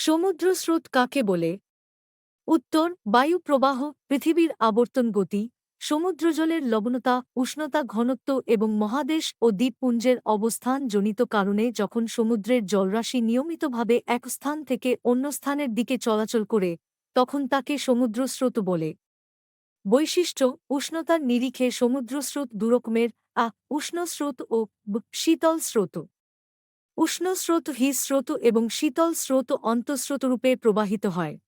সমুদ্র স্রোত কাকে বলে? উত্তর, বায়ু প্রবাহ, পৃথিবীর আবর্তন গতি, সমুদ্রজলের লবণতা, উষ্ণতা ঘনত্ব এবং মহাদেশ ও দ্বীপপুঞ্জের অবস্থান জনিত কারণে যখন সমুদ্রের জলরাশি নিয়মিতভাবে এক স্থান থেকে অন্য স্থানের দিকে চলাচল করে, তখন তাকে সমুদ্রস্রোত বলে। বৈশিষ্ট্য, উষ্ণতার নিরিখে সমুদ্রস্রোত দুরকমের, আ উষ্ণ স্রোত ও শীতল স্রোত। উষ্ণ স্রোত হি স্রোত এবং শীতল স্রোত অন্তঃস্রোতরূপে প্রবাহিত হয়।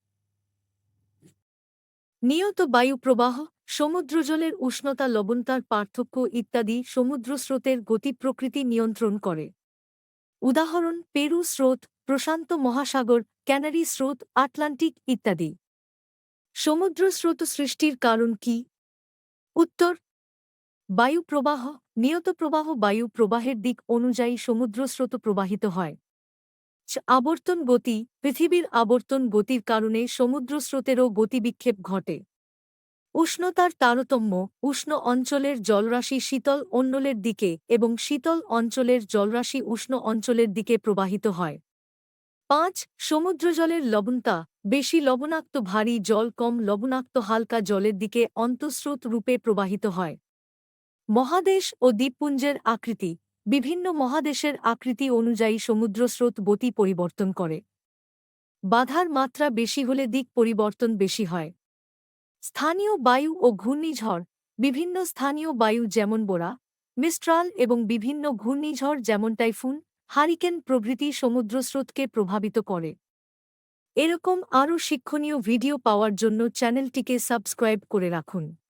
নিয়ত বায়ু প্রবাহ সমুদ্রজলের উষ্ণতা, লবণতার পার্থক্য ইত্যাদি সমুদ্রস্রোতের গতি প্রকৃতি নিয়ন্ত্রণ করে। উদাহরণ, পেরু স্রোত, প্রশান্ত মহাসাগর, ক্যানারি স্রোত, আটলান্টিক ইত্যাদি। সমুদ্র স্রোত সৃষ্টির কারণ কি? উত্তর, বায়ু প্রবাহ নিয়ত প্রবাহ বায়ু প্রবাহের দিক অনুযায়ী সমুদ্র স্রোত প্রবাহিত হয়। আবর্তন গতি, পৃথিবীর আবর্তন গতির কারণে সমুদ্র স্রোতেরও গতিবিক্ষেপ ঘটে। উষ্ণতার তারতম্য, উষ্ণ অঞ্চলের জলরাশি শীতল অন্যলের দিকে এবং শীতল অঞ্চলের জলরাশি উষ্ণ অঞ্চলের দিকে প্রবাহিত হয়। পাঁচ, সমুদ্রজলের লবণতা, বেশি লবণাক্ত ভারী জল কম লবণাক্ত হালকা জলের দিকে অন্তঃস্রোত রূপে প্রবাহিত হয়। মহাদেশ ও দ্বীপপুঞ্জের আকৃতি বিভিন্ন মহাদেশের আকৃতি অনুযায়ী সমুদ্রস্রোত গতি পরিবর্তন করে। বাধার মাত্রা বেশি হলে দিক পরিবর্তন বেশি হয়। স্থানীয় বায়ু ও ঘূর্ণিঝড় বিভিন্ন স্থানীয় বায়ু যেমন বোরা, মিস্ট্রাল এবং বিভিন্ন ঘূর্ণিঝড় যেমন টাইফুন, হারিকেন প্রভৃতি সমুদ্রস্রোতকে প্রভাবিত করে। এরকম আরও শিক্ষণীয় ভিডিও পাওয়ার জন্য চ্যানেলটিকে সাবস্ক্রাইব করে রাখুন।